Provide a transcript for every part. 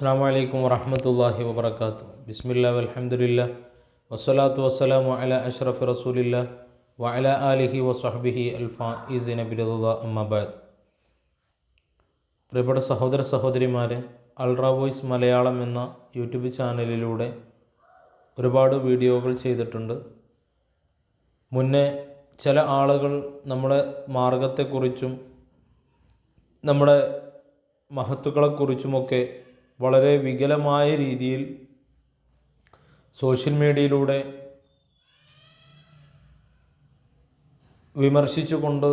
അസ്സാം വലൈക്കും വറഹമത്തല്ലാഹി വബർക്കാത്തു ബിസ്മില്ല വലഹമുല്ല വസ്സലാത്തു വസ്സലാം വഅല അഷ്റഫ് റസൂലില്ല വഅല ആലിഹി വസ്ഹബിഹി അൽഫാ ഈസിന നബി അമ്മബാദ് പ്രിയപ്പെട്ട സഹോദര സഹോദരിമാരെ അൾട്രാ വോയിസ് മലയാളം എന്ന യൂട്യൂബ് ചാനലിലൂടെ ഒരുപാട് വീഡിയോകൾ ചെയ്തിട്ടുണ്ട്. മുന്നേ ചില ആളുകൾ നമ്മുടെ മാർഗത്തെക്കുറിച്ചും നമ്മുടെ മഹത്തുക്കളെക്കുറിച്ചുമൊക്കെ വളരെ വികലമായ രീതിയിൽ സോഷ്യൽ മീഡിയയിലൂടെ വിമർശിച്ചുകൊണ്ട്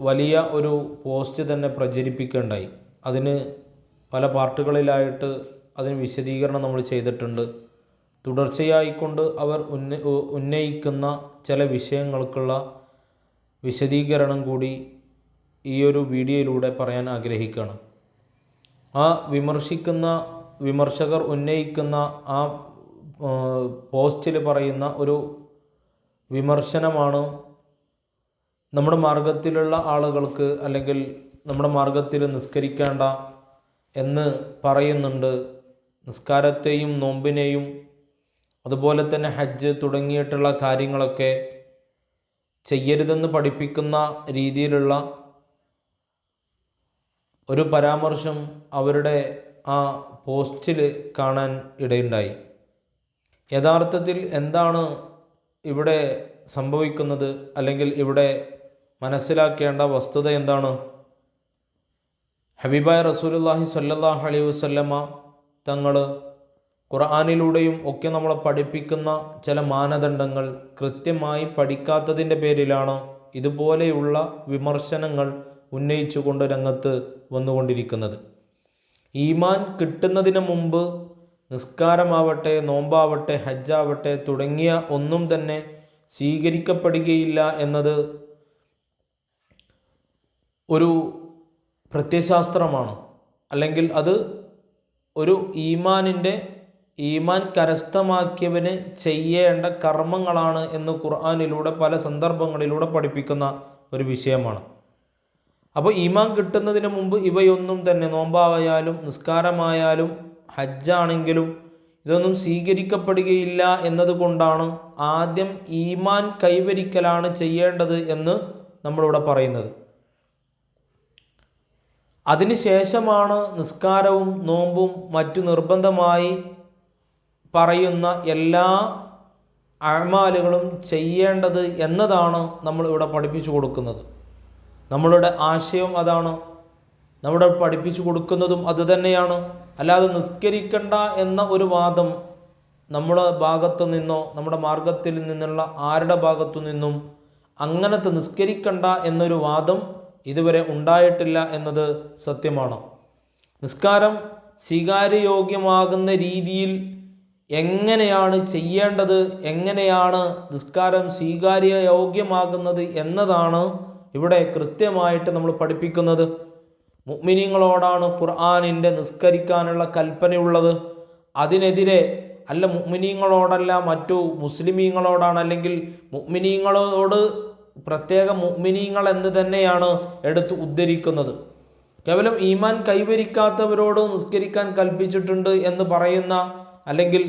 വലിയ ഒരു പോസ്റ്റ് തന്നെ പ്രചരിപ്പിക്കുകയുണ്ടായി അതിന് പല പാർട്ടുകളിലായിട്ട് അതിന് വിശദീകരണം നമ്മൾ ചെയ്തിട്ടുണ്ട്. തുടർച്ചയായിക്കൊണ്ട് അവർ ഉന്ന ഉന്നയിക്കുന്ന ചില വിഷയങ്ങൾക്കുള്ള വിശദീകരണം കൂടി ഈ ഒരു വീഡിയോയിലൂടെ പറയാൻ ആഗ്രഹിക്കുകയാണ്. ആ വിമർശിക്കുന്ന വിമർശകർ ഉന്നയിക്കുന്ന ആ പോസ്റ്റിൽ പറയുന്ന ഒരു വിമർശനമാണ് നമ്മുടെ മാർഗത്തിലുള്ള ആളുകൾക്ക് അല്ലെങ്കിൽ നമ്മുടെ മാർഗത്തിൽ നിസ്കരിക്കേണ്ട എന്ന് പറയുന്നുണ്ട്. നിസ്കാരത്തെയും നോമ്പിനെയും അതുപോലെ തന്നെ ഹജ്ജ് തുടങ്ങിയിട്ടുള്ള കാര്യങ്ങളൊക്കെ ചെയ്യരുതെന്ന് പഠിപ്പിക്കുന്ന രീതിയിലുള്ള ഒരു പരാമർശം അവരുടെ ആ പോസ്റ്റിൽ കാണാൻ ഇടയുണ്ടായി. യഥാർത്ഥത്തിൽ എന്താണ് ഇവിടെ സംഭവിക്കുന്നത്? അല്ലെങ്കിൽ ഇവിടെ മനസ്സിലാക്കേണ്ട വസ്തുത എന്താണ്? ഹബീബായ റസൂലുല്ലാഹി സ്വല്ലല്ലാഹു അലൈഹി വസല്ലമ തങ്ങൾ ഖുർആാനിലൂടെയും ഒക്കെ നമ്മളെ പഠിപ്പിക്കുന്ന ചില മാനദണ്ഡങ്ങൾ കൃത്യമായി പഠിക്കാത്തതിന്റെ പേരിലാണ് ഇതുപോലെയുള്ള വിമർശനങ്ങൾ ഉന്നയിച്ചുകൊണ്ട് രംഗത്ത് വന്നുകൊണ്ടിരിക്കുന്നത്. ഈമാൻ കിട്ടുന്നതിന് മുമ്പ് നിസ്കാരമാവട്ടെ നോമ്പാവട്ടെ ഹജ്ജാവട്ടെ തുടങ്ങിയ ഒന്നും തന്നെ സ്വീകരിക്കപ്പെടുകയില്ല എന്നത് ഒരു പ്രത്യശാസ്ത്രമാണ് അല്ലെങ്കിൽ അത് ഒരു ഈമാനിന്റെ ഈമാൻ കരസ്ഥമാക്കിയവന് ചെയ്യേണ്ട കർമ്മങ്ങളാണ് എന്ന് ഖുർആാനിലൂടെ പല സന്ദർഭങ്ങളിലൂടെ പഠിപ്പിക്കുന്ന ഒരു വിഷയമാണ്. അപ്പോൾ ഈമാൻ കിട്ടുന്നതിന് മുമ്പ് ഇവയൊന്നും തന്നെ നോമ്പായാലും നിസ്കാരമായാലും ഹജ്ജാണെങ്കിലും ഇതൊന്നും സ്വീകരിക്കപ്പെടുകയില്ല എന്നതുകൊണ്ടാണ് ആദ്യം ഈമാൻ കൈവരിക്കലാണ് ചെയ്യേണ്ടത് എന്ന് നമ്മളിവിടെ പറയുന്നത്. അതിനുശേഷമാണ് നിസ്കാരവും നോമ്പും മറ്റു നിർബന്ധമായി പറയുന്ന എല്ലാ അഴമാലുകളും ചെയ്യേണ്ടത് എന്നതാണ് നമ്മൾ ഇവിടെ പഠിപ്പിച്ചു കൊടുക്കുന്നത്. നമ്മളുടെ ആശയം അതാണോ? നമ്മുടെ പഠിപ്പിച്ചു കൊടുക്കുന്നതും അത് തന്നെയാണോ? അല്ലാതെ നിസ്കരിക്കണ്ട എന്ന ഒരു വാദം നമ്മുടെ ഭാഗത്തു നിന്നോ നമ്മുടെ മാർഗത്തിൽ നിന്നുള്ള ആരുടെ ഭാഗത്തു നിന്നും അങ്ങനത്തെ നിസ്കരിക്കണ്ട എന്നൊരു വാദം ഇതുവരെ ഉണ്ടായിട്ടില്ല എന്നത് സത്യമാണ്? നിസ്കാരം സ്വീകാര്യയോഗ്യമാകുന്ന രീതിയിൽ എങ്ങനെയാണ് ചെയ്യേണ്ടത്? എങ്ങനെയാണ് നിസ്കാരം സ്വീകാര്യയോഗ്യമാകുന്നത് എന്നതാണ് ഇവിടെ കൃത്യമായിട്ട് നമ്മൾ പഠിപ്പിക്കുന്നത് മുഗ്മിനീങ്ങളോടാണ് ഖുർആാനിന്റെ നിസ്കരിക്കാനുള്ള കൽപ്പനയുള്ളത്. അതിനെതിരെ അല്ല മുഗ്മിനീങ്ങളോടല്ല മറ്റു മുസ്ലിമീങ്ങളോടാണ് അല്ലെങ്കിൽ മുഗ്മിനീങ്ങളോട് പ്രത്യേക മുഗ്മിനീങ്ങൾ എന്ന് തന്നെയാണ് എടുത്ത് ഉദ്ധരിക്കുന്നത്. കേവലം ഈമാൻ കൈവരിക്കാത്തവരോട് നിസ്കരിക്കാൻ കൽപ്പിച്ചിട്ടുണ്ട് എന്ന് പറയുന്ന അല്ലെങ്കിൽ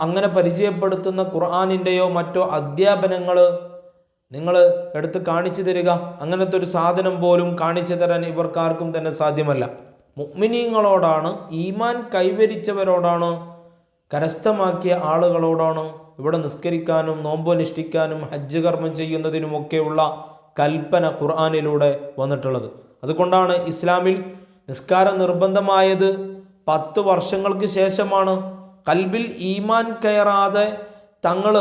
അങ്ങനെ പരിചയപ്പെടുത്തുന്ന ഖുർആാനിന്റെയോ മറ്റോ അധ്യാപനങ്ങൾ നിങ്ങൾ എടുത്ത് കാണിച്ചു തരിക. അങ്ങനത്തെ ഒരു സാധനം പോലും കാണിച്ചു തരാൻ ഇവർക്കാർക്കും തന്നെ സാധ്യമല്ല. മുഗ്മിനീങ്ങളോടാണ് ഈമാൻ കൈവരിച്ചവരോടാണ് കരസ്ഥമാക്കിയ ആളുകളോടാണ് ഇവിടെ നിസ്കരിക്കാനും നോമ്പനുഷ്ഠിക്കാനും ഹജ്ജ് കർമ്മം ചെയ്യുന്നതിനുമൊക്കെയുള്ള കൽപ്പന ഖുർആാനിലൂടെ വന്നിട്ടുള്ളത്. അതുകൊണ്ടാണ് ഇസ്ലാമിൽ നിസ്കാരം നിർബന്ധമായത് പത്ത് വർഷങ്ങൾക്ക് ശേഷമാണ്. കൽബിൽ ഈമാൻ കയറാതെ തങ്ങൾ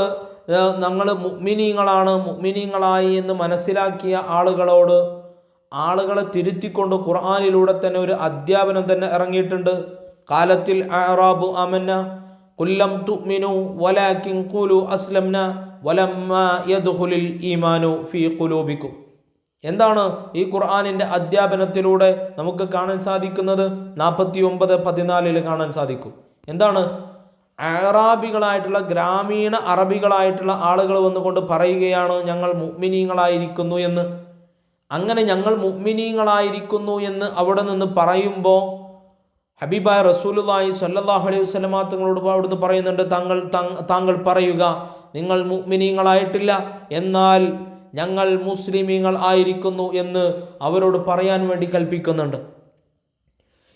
ഞങ്ങൾ മുഗ്മിനീങ്ങളാണ്. മുഗ്മിനീങ്ങളായി എന്ന് മനസ്സിലാക്കിയ ആളുകളോട് ആളുകളെ തിരുത്തിക്കൊണ്ട് ഖുർആാനിലൂടെ തന്നെ ഒരു അധ്യാപനം തന്നെ ഇറങ്ങിയിട്ടുണ്ട്. കാലത്തിൽ അറാബു അമന്ന കുല്ലം തുമിനു വലാക്കിൻ അസ്ലംന വലമ്മ ഈമാനു ഫീ ഖുലൂബിക്കും. എന്താണ് ഈ ഖുർആാനിന്റെ അധ്യാപനത്തിലൂടെ നമുക്ക് കാണാൻ സാധിക്കുന്നത്? നാൽപ്പത്തി ഒമ്പത് പതിനാലിൽ കാണാൻ സാധിക്കും. എന്താണ്? അറാബികളായിട്ടുള്ള ഗ്രാമീണ അറബികളായിട്ടുള്ള ആളുകൾ വന്നുകൊണ്ട് പറയുകയാണ് ഞങ്ങൾ മുഗ്മിനീങ്ങളായിരിക്കുന്നു എന്ന്. അങ്ങനെ ഞങ്ങൾ മുഗ്മിനീങ്ങളായിരിക്കുന്നു എന്ന് അവിടെ നിന്ന് പറയുമ്പോൾ ഹബീബായ റസൂലുള്ളാഹി സ്വല്ലല്ലാഹു അലൈഹി തങ്ങളോട് അവിടുന്ന് പറയുന്നുണ്ട് താങ്കൾ- താങ്കൾ പറയുക നിങ്ങൾ മുഗ്മിനീങ്ങളായിട്ടില്ല എന്നാൽ ഞങ്ങൾ മുസ്ലിമീങ്ങൾ ആയിരിക്കുന്നു എന്ന് അവരോട് പറയാൻ വേണ്ടി കൽപ്പിക്കുന്നുണ്ട്.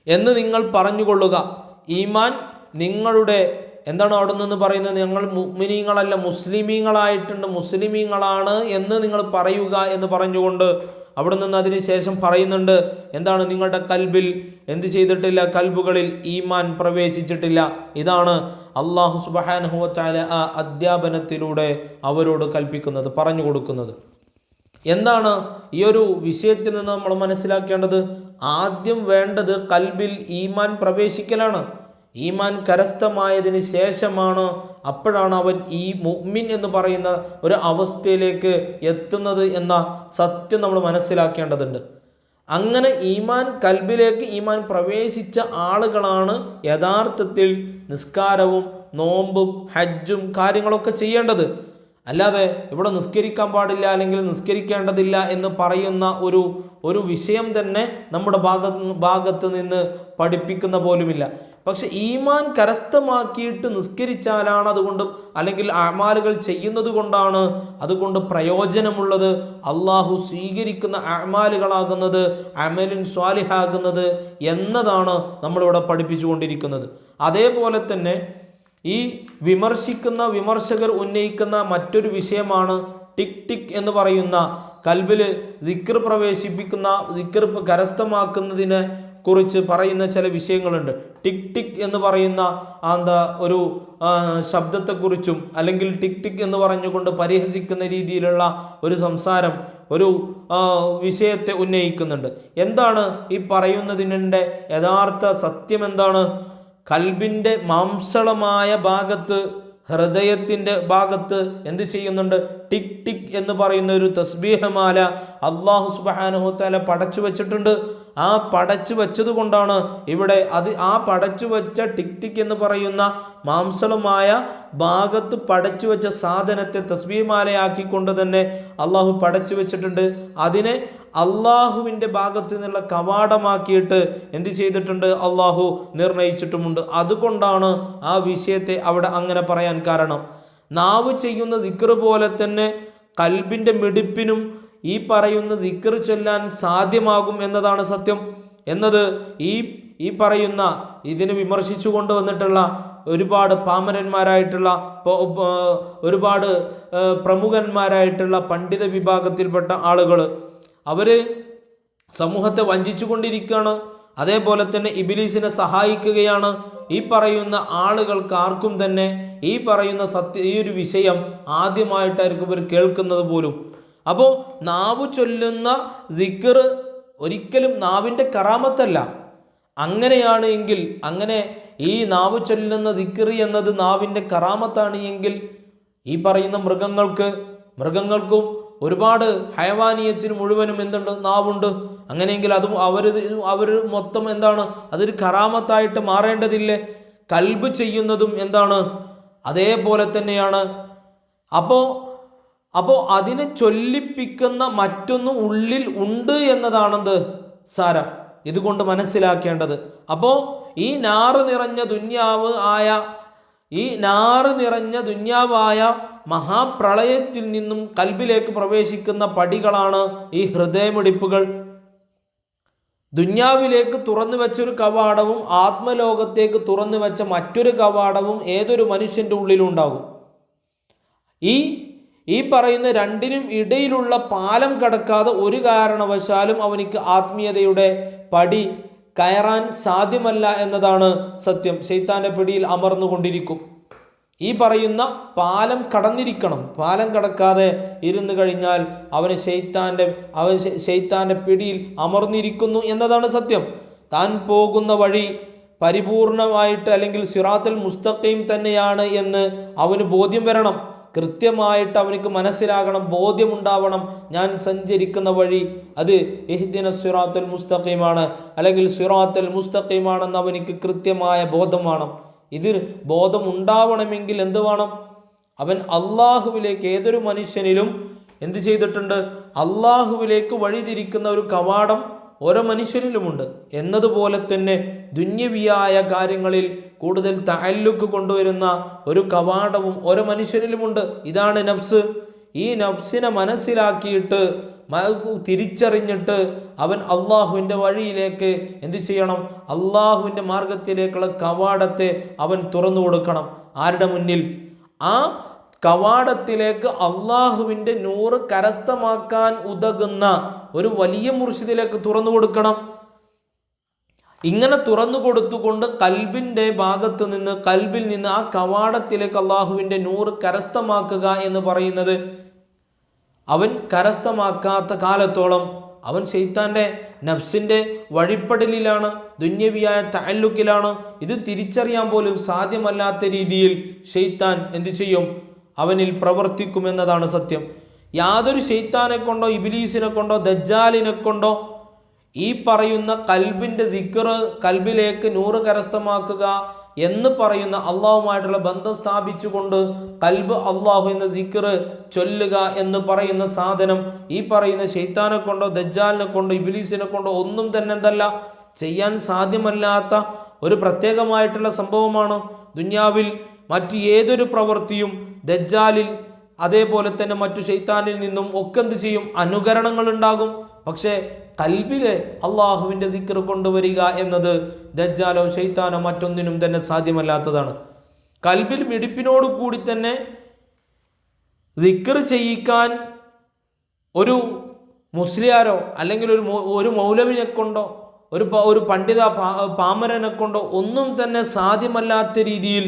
എന്ന് നിങ്ങൾ പറഞ്ഞുകൊള്ളുക ഈമാൻ നിങ്ങളുടെ എന്താണ് അവിടെ നിന്ന് പറയുന്നത്? ഞങ്ങൾ മുഅ്മിനീങ്ങളല്ല മുസ്ലിമീങ്ങളായിട്ടുണ്ട് മുസ്ലിമീങ്ങളാണ് എന്ന് നിങ്ങൾ പറയുക എന്ന് പറഞ്ഞുകൊണ്ട് അവിടെ നിന്ന് അതിന് ശേഷം പറയുന്നുണ്ട്. എന്താണ് നിങ്ങളുടെ കൽബിൽ? എന്ത് ചെയ്തിട്ടില്ല? കൽബുകളിൽ ഈമാൻ പ്രവേശിച്ചിട്ടില്ല. ഇതാണ് അള്ളാഹു സുബഹാനുഹുവച്ചാല ആ അധ്യാപനത്തിലൂടെ അവരോട് കൽപ്പിക്കുന്നത് പറഞ്ഞു കൊടുക്കുന്നത്. എന്താണ് ഈ ഒരു വിഷയത്തിൽ നിന്ന് നമ്മൾ മനസ്സിലാക്കേണ്ടത്? ആദ്യം വേണ്ടത് കൽബിൽ ഈമാൻ പ്രവേശിക്കലാണ്. ഈമാൻ കരസ്ഥമായതിന് ശേഷമാണ് അപ്പോഴാണ് അവൻ ഈ മുഅ്മിൻ എന്ന് പറയുന്ന ഒരു അവസ്ഥയിലേക്ക് എത്തുന്നത് എന്ന സത്യം നമ്മൾ മനസ്സിലാക്കേണ്ടതുണ്ട്. അങ്ങനെ ഈമാൻ കൽബിലേക്ക് ഈമാൻ പ്രവേശിച്ച ആളുകളാണ് യഥാർത്ഥത്തിൽ നിസ്കാരവും നോമ്പും ഹജ്ജും കാര്യങ്ങളൊക്കെ ചെയ്യേണ്ടത്. അല്ലാതെ ഇവിടെ നിസ്കരിക്കാൻ പാടില്ല അല്ലെങ്കിൽ നിസ്കരിക്കേണ്ടതില്ല എന്ന് പറയുന്ന ഒരു ഒരു വിഷയം തന്നെ നമ്മുടെ ഭാഗത്ത് ഭാഗത്ത് നിന്ന് പഠിപ്പിക്കുന്ന പോലുമില്ല. പക്ഷെ ഈമാൻ കരസ്ഥമാക്കിയിട്ട് നിസ്കരിച്ചാലാണ് അതുകൊണ്ട് അല്ലെങ്കിൽ അമാലുകൾ ചെയ്യുന്നത് കൊണ്ടാണ് അതുകൊണ്ട് പ്രയോജനമുള്ളത്. അള്ളാഹു സ്വീകരിക്കുന്ന അമാലുകളാകുന്നത് അമലിൻ സ്വാലിഹാകുന്നത് എന്നതാണ് നമ്മളിവിടെ പഠിപ്പിച്ചുകൊണ്ടിരിക്കുന്നത്. അതേപോലെ തന്നെ ഈ വിമർശിക്കുന്ന വിമർശകർ ഉന്നയിക്കുന്ന മറ്റൊരു വിഷയമാണ് ടിക് ടിക് എന്ന് പറയുന്ന കൽബിൽ ദിക്ർ പ്രവേശിപ്പിക്കുന്ന ദിക്ർ കരസ്ഥമാക്കുന്നതിനെ കുറിച്ച് പറയുന്ന ചില വിഷയങ്ങളുണ്ട്. ടിക് ടിക് എന്ന് പറയുന്ന എന്താ ഒരു ശബ്ദത്തെക്കുറിച്ചും അല്ലെങ്കിൽ ടിക് ടിക് എന്ന് പറഞ്ഞുകൊണ്ട് പരിഹസിക്കുന്ന രീതിയിലുള്ള ഒരു സംസാരം ഒരു വിഷയത്തെ ഉന്നയിക്കുന്നുണ്ട്. എന്താണ് ഈ പറയുന്നതിന്റെ യഥാർത്ഥ സത്യം എന്താണ്? കൽബിന്റെ മാംസളമായ ഭാഗത്ത് ഹൃദയത്തിന്റെ ഭാഗത്ത് എന്ത് ചെയ്യുന്നുണ്ട്? ടിക് ടിക് എന്ന് പറയുന്ന ഒരു തസ്ബീഹമാല അള്ളാഹു സുബാനുഹത്താല പടച്ചു വെച്ചിട്ടുണ്ട്. ആ പടച്ചു വെച്ചതുകൊണ്ടാണ് ഇവിടെ അത് ആ പടച്ചു വെച്ച ടിക് ടിക് എന്ന് പറയുന്ന മാംസളമായ ഭാഗത്ത് പടച്ചു വെച്ച സാധനത്തെ തസ്ബീമാലയാക്കിക്കൊണ്ട് തന്നെ അള്ളാഹു പടച്ചു വെച്ചിട്ടുണ്ട്. അതിനെ അള്ളാഹുവിന്റെ ഭാഗത്തു നിന്നുള്ള കവാടമാക്കിയിട്ട് എന്ത് ചെയ്തിട്ടുണ്ട്? അള്ളാഹു നിർണയിച്ചിട്ടുമുണ്ട്. അതുകൊണ്ടാണ് ആ വിഷയത്തെ അവിടെ അങ്ങനെ പറയാൻ കാരണം. നാവ് ചെയ്യുന്ന ദിക്കറ് പോലെ തന്നെ കൽബിന്റെ മിടിപ്പിനും ഈ പറയുന്ന ദിക്കർ ചൊല്ലാൻ സാധ്യമാകും എന്നതാണ് സത്യം. എന്നത് ഈ ഈ പറയുന്ന ഇതിനെ വിമർശിച്ചു കൊണ്ടുവന്നിട്ടുള്ള ഒരുപാട് പാമരന്മാരായിട്ടുള്ള ഒരുപാട് പ്രമുഖന്മാരായിട്ടുള്ള പണ്ഡിത വിഭാഗത്തിൽപ്പെട്ട ആളുകൾ അവർ സമൂഹത്തെ വഞ്ചിച്ചു കൊണ്ടിരിക്കുകയാണ്. അതേപോലെ തന്നെ ഇബിലീസിനെ സഹായിക്കുകയാണ്. ഈ പറയുന്ന ആളുകൾക്ക് ആർക്കും തന്നെ ഈ പറയുന്ന സത്യ ഈ ഒരു വിഷയം ആദ്യമായിട്ടായിരിക്കും ഇവർ കേൾക്കുന്നത് പോലും. അപ്പോൾ നാവ് ചൊല്ലുന്ന ദിക്കർ ഒരിക്കലും നാവിന്റെ കറാമത്തല്ല. അങ്ങനെയാണ് എങ്കിൽ അങ്ങനെ ഈ നാവ് ചൊല്ലുന്ന ദിക്കറി എന്നത് നാവിന്റെ കറാമത്താണ് എങ്കിൽ ഈ പറയുന്ന മൃഗങ്ങൾക്ക് മൃഗങ്ങൾക്കും ഒരുപാട് ഹയവാനീയത്തിന് മുഴുവനും എന്തുണ്ട്? നാവുണ്ട്. അങ്ങനെയെങ്കിൽ അതും അവർ അവർ മൊത്തം എന്താണ്? അതൊരു കറാമത്തായിട്ട് മാറേണ്ടതില്ലേ? കൽബ് ചെയ്യുന്നതും എന്താണ്? അതേപോലെ തന്നെയാണ്. അപ്പോൾ അപ്പോൾ അതിനെ ചൊല്ലിപ്പിക്കുന്ന മറ്റൊന്ന് ഉള്ളിൽ ഉണ്ട് എന്നതാണെന്ത്? സാരം. ഇതുകൊണ്ട് മനസ്സിലാക്കേണ്ടത്. അപ്പോൾ ഈ നാറ് നിറഞ്ഞ ദുന്യാവ് ആയ ഈ നാറ് നിറഞ്ഞ ദുന്യാവായ മഹാപ്രളയത്തിൽ നിന്നും കൽബിലേക്ക് പ്രവേശിക്കുന്ന പടികളാണ് ഈ ഹൃദയമിടിപ്പുകൾ. ദുന്യാവിലേക്ക് തുറന്നു വെച്ചൊരു കവാടവും ആത്മലോകത്തേക്ക് തുറന്നു വെച്ച മറ്റൊരു കവാടവും ഏതൊരു മനുഷ്യന്റെ ഉള്ളിലുണ്ടാകും ഈ ഈ പറയുന്ന രണ്ടിനും ഇടയിലുള്ള പാലം കടക്കാതെ ഒരു കാരണവശാലും അവനിക്ക് ആത്മീയതയുടെ പടി കയറാൻ സാധ്യമല്ല എന്നതാണ് സത്യം. ശൈത്താന്റെ പിടിയിൽ അമർന്നുകൊണ്ടിരിക്കും ഈ പറയുന്ന പാലം കടന്നിരിക്കണം. പാലം കടക്കാതെ ഇരുന്നു കഴിഞ്ഞാൽ അവന് ശൈത്താന്റെ അവൻ ശൈത്താന്റെ പിടിയിൽ അമർന്നിരിക്കുന്നു എന്നതാണ് സത്യം. താൻ പോകുന്ന വഴി പരിപൂർണമായിട്ട് അല്ലെങ്കിൽ സിറാത്തുൽ മുസ്തഖീം തന്നെയാണ് എന്ന് അവന് ബോധ്യം വരണം. കൃത്യമായിട്ട് അവനിക്ക് മനസ്സിലാകണം ബോധ്യമുണ്ടാവണം ഞാൻ സഞ്ചരിക്കുന്ന വഴി. അത് ഇഹ്ദിന സിറാത്തുൽ മുസ്തഖീമാണ്. അല്ലെങ്കിൽ സിറാത്തുൽ മുസ്തഖീമാണെന്ന് അവനിക്ക് കൃത്യമായ ബോധം വേണം. ഇതിൽ ബോധം ഉണ്ടാവണമെങ്കിൽ എന്ത് വേണം? അവൻ അള്ളാഹുവിലേക്ക് ഏതൊരു മനുഷ്യനിലും എന്ത് ചെയ്തിട്ടുണ്ട്? അള്ളാഹുവിലേക്ക് വഴിതിരിക്കുന്ന ഒരു കവാടം ഓരോ മനുഷ്യനിലുമുണ്ട്. എന്നതുപോലെ തന്നെ ദുന്യവിയായ കാര്യങ്ങളിൽ കൂടുതൽ തഅല്ലുക്ക് കൊണ്ടുവരുന്ന ഒരു കവാടവും ഓരോ മനുഷ്യരിലുമുണ്ട്. ഇതാണ് നഫ്സ്. ഈ നഫ്സിനെ മനസ്സിലാക്കിയിട്ട് തിരിച്ചറിഞ്ഞിട്ട് അവൻ അള്ളാഹുവിന്റെ വഴിയിലേക്ക് എന്തു ചെയ്യണം? അള്ളാഹുവിന്റെ മാർഗത്തിലേക്കുള്ള കവാടത്തെ അവൻ തുറന്നു കൊടുക്കണം. ആരുടെ മുന്നിൽ? ആ കവാടത്തിലേക്ക് അള്ളാഹുവിന്റെ നൂറ് കരസ്ഥമാക്കാൻ ഉതകുന്ന ഒരു വലിയ മുർഷിദിലേക്ക് തുറന്നു കൊടുക്കണം. ഇങ്ങനെ തുറന്നു കൊടുത്തുകൊണ്ട് കൽബിന്റെ ഭാഗത്ത് നിന്ന് കൽബിൽ നിന്ന് ആ കവാടത്തിലേക്ക് അള്ളാഹുവിന്റെ നൂറ് കരസ്ഥമാക്കുക എന്ന് പറയുന്നത് അവൻ കരസ്ഥമാക്കാത്ത കാലത്തോളം അവൻ ഷെയ്ത്താന്റെ നഫ്സിന്റെ വഴിപ്പടലിലാണ് ദുന്യവിയായ തഅല്ലുക്കിലാണ്. ഇത് തിരിച്ചറിയാൻ പോലും സാധ്യമല്ലാത്ത രീതിയിൽ ഷെയ്ത്താൻ എന്തു ചെയ്യും? അവനിൽ പ്രവർത്തിക്കുമെന്നതാണ് സത്യം. യാതൊരു ഷെയ്ത്താനെ കൊണ്ടോ ഇബിലീസിനെ കൊണ്ടോ ദജ്ജാലിനെ കൊണ്ടോ ഈ പറയുന്ന കൽബിന്റെ ദിക്കറ് കൽബിലേക്ക് നൂറ് കരസ്ഥമാക്കുക എന്ന് പറയുന്ന അള്ളാഹുമായിട്ടുള്ള ബന്ധം സ്ഥാപിച്ചുകൊണ്ട് കൽബ് അള്ളാഹു എന്ന ദിക്കറ് ചൊല്ലുക എന്ന് പറയുന്ന സാധനം ഈ പറയുന്ന ഷെയ്ത്താനെ കൊണ്ടോ ദജ്ജാലിനെ കൊണ്ടോ ഇബിലീസിനെ കൊണ്ടോ ഒന്നും തന്നെ എന്തല്ല ചെയ്യാൻ സാധ്യമല്ലാത്ത ഒരു പ്രത്യേകമായിട്ടുള്ള സംഭവമാണ്. ദുന്യാവിൽ മറ്റ് ഏതൊരു പ്രവൃത്തിയും ദജ്ജാലിൽ അതേപോലെ തന്നെ മറ്റു ഷെയ്ത്താനിൽ നിന്നും ഒക്കെ എന്ത് ചെയ്യും? അനുകരണങ്ങൾ ഉണ്ടാകും. പക്ഷേ കൽബിലെ അള്ളാഹുവിന്റെ ദിക്കർ കൊണ്ടുവരിക എന്നത് ദജ്ജാലോ ഷെയ്ത്താനോ മറ്റൊന്നിനും തന്നെ സാധ്യമല്ലാത്തതാണ്. കൽബിൽ മിടിപ്പിനോട് കൂടി തന്നെ ദിക്കർ ചെയ്യിക്കാൻ ഒരു മുസ്ലിയാരോ അല്ലെങ്കിൽ ഒരു ഒരു മൗലവിനെ കൊണ്ടോ ഒരു ഒരു പണ്ഡിത പാമരനെ കൊണ്ടോ ഒന്നും തന്നെ സാധ്യമല്ലാത്ത രീതിയിൽ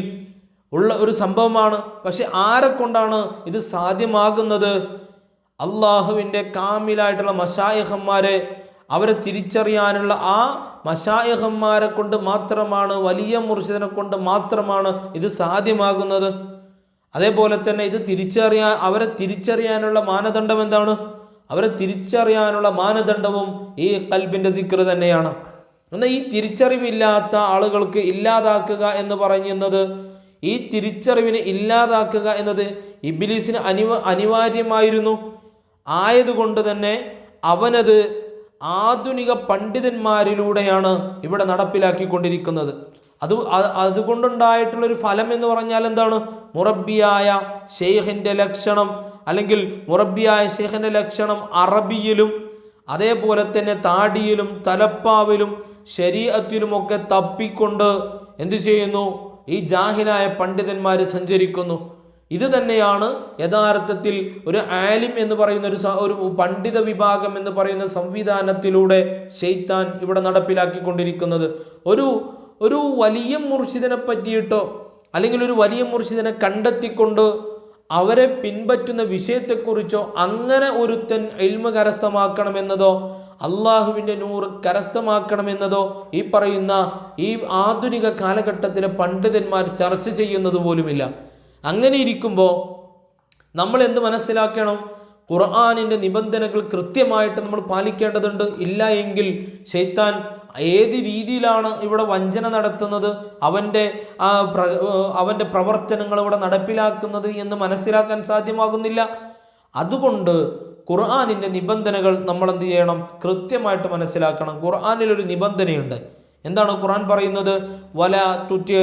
ഉള്ള ഒരു സംഭവമാണ്. പക്ഷെ ആരെ കൊണ്ടാണ് ഇത് സാധ്യമാകുന്നത്? അള്ളാഹുവിന്റെ കാമിലായിട്ടുള്ള മഷായഹന്മാരെ അവരെ തിരിച്ചറിയാനുള്ള ആ മഷായഹന്മാരെ കൊണ്ട് മാത്രമാണ് വലിയ മുർഷിദിനെ കൊണ്ട് മാത്രമാണ് ഇത് സാധ്യമാകുന്നത്. അതേപോലെ തന്നെ ഇത് തിരിച്ചറിയാൻ അവരെ തിരിച്ചറിയാനുള്ള മാനദണ്ഡം എന്താണ്? അവരെ തിരിച്ചറിയാനുള്ള മാനദണ്ഡവും ഈ കൽബിന്റെ ദിക്ർ തന്നെയാണ്. എന്നാൽ ഈ തിരിച്ചറിവില്ലാത്ത ആളുകൾക്ക് ഇല്ലാതാക്കുക എന്ന് പറയുന്നത് ഈ തിരിച്ചറിവിനെ ഇല്ലാതാക്കുക എന്നത് ഇബിലീസിന് അനിവ അനിവാര്യമായിരുന്നു. ആയതുകൊണ്ട് തന്നെ അവനത് ആധുനിക പണ്ഡിതന്മാരിലൂടെയാണ് ഇവിടെ നടപ്പിലാക്കിക്കൊണ്ടിരിക്കുന്നത്. അത് അതുകൊണ്ടുണ്ടായിട്ടുള്ളൊരു ഫലം എന്ന് പറഞ്ഞാൽ എന്താണ്? മുറബിയായ ഷെയ്ഖിന്റെ ലക്ഷണം അല്ലെങ്കിൽ മുറബിയായ ഷെയ്ഖിന്റെ ലക്ഷണം അറബിയിലും അതേപോലെ തന്നെ താടിയിലും തലപ്പാവിലും ശരീരത്തിലുമൊക്കെ തപ്പിക്കൊണ്ട് എന്തു ചെയ്യുന്നു? ഈ ജാഹിലായ പണ്ഡിതന്മാർ സഞ്ചരിക്കുന്നു. ഇത് തന്നെയാണ് യഥാർത്ഥത്തിൽ ഒരു ആലിം എന്ന് പറയുന്ന ഒരു ഒരു പണ്ഡിത വിഭാഗം എന്ന് പറയുന്ന സംവിധാനത്തിലൂടെ ഷെയ്ത്താൻ ഇവിടെ നടപ്പിലാക്കിക്കൊണ്ടിരിക്കുന്നത്. ഒരു ഒരു വലിയ മുർഷിദിനെ പറ്റിയിട്ടോ അല്ലെങ്കിൽ ഒരു വലിയ മുർഷിദിനെ കണ്ടെത്തിക്കൊണ്ട് അവരെ പിൻപറ്റുന്ന വിഷയത്തെക്കുറിച്ചോ അങ്ങനെ ഒരുത്തൻ എൽമ കരസ്ഥമാക്കണമെന്നതോ അള്ളാഹുവിന്റെ നൂറ് കരസ്ഥമാക്കണമെന്നതോ ഈ പറയുന്ന ഈ ആധുനിക കാലഘട്ടത്തിലെ പണ്ഡിതന്മാർ ചർച്ച ചെയ്യുന്നത് പോലുമില്ല. അങ്ങനെ ഇരിക്കുമ്പോൾ നമ്മൾ എന്ത് മനസ്സിലാക്കണം? ഖുർആാനിന്റെ നിബന്ധനകൾ കൃത്യമായിട്ട് നമ്മൾ പാലിക്കേണ്ടതുണ്ട്. ഇല്ല എങ്കിൽ ഷെയ്ത്താൻ ഏത് രീതിയിലാണ് ഇവിടെ വഞ്ചന നടത്തുന്നത്? അവന്റെ ആ പ്ര അവന്റെ പ്രവർത്തനങ്ങൾ ഇവിടെ നടപ്പിലാക്കുന്നത് എന്ന് മനസ്സിലാക്കാൻ സാധ്യമാകുന്നില്ല. അതുകൊണ്ട് ഖുർആാനിന്റെ നിബന്ധനകൾ നമ്മൾ എന്ത് ചെയ്യണം? കൃത്യമായിട്ട് മനസ്സിലാക്കണം. ഖുർആാനിൽ ഒരു നിബന്ധനയുണ്ട്. എന്താണ് ഖുർആൻ പറയുന്നത്? വല തുറ്റി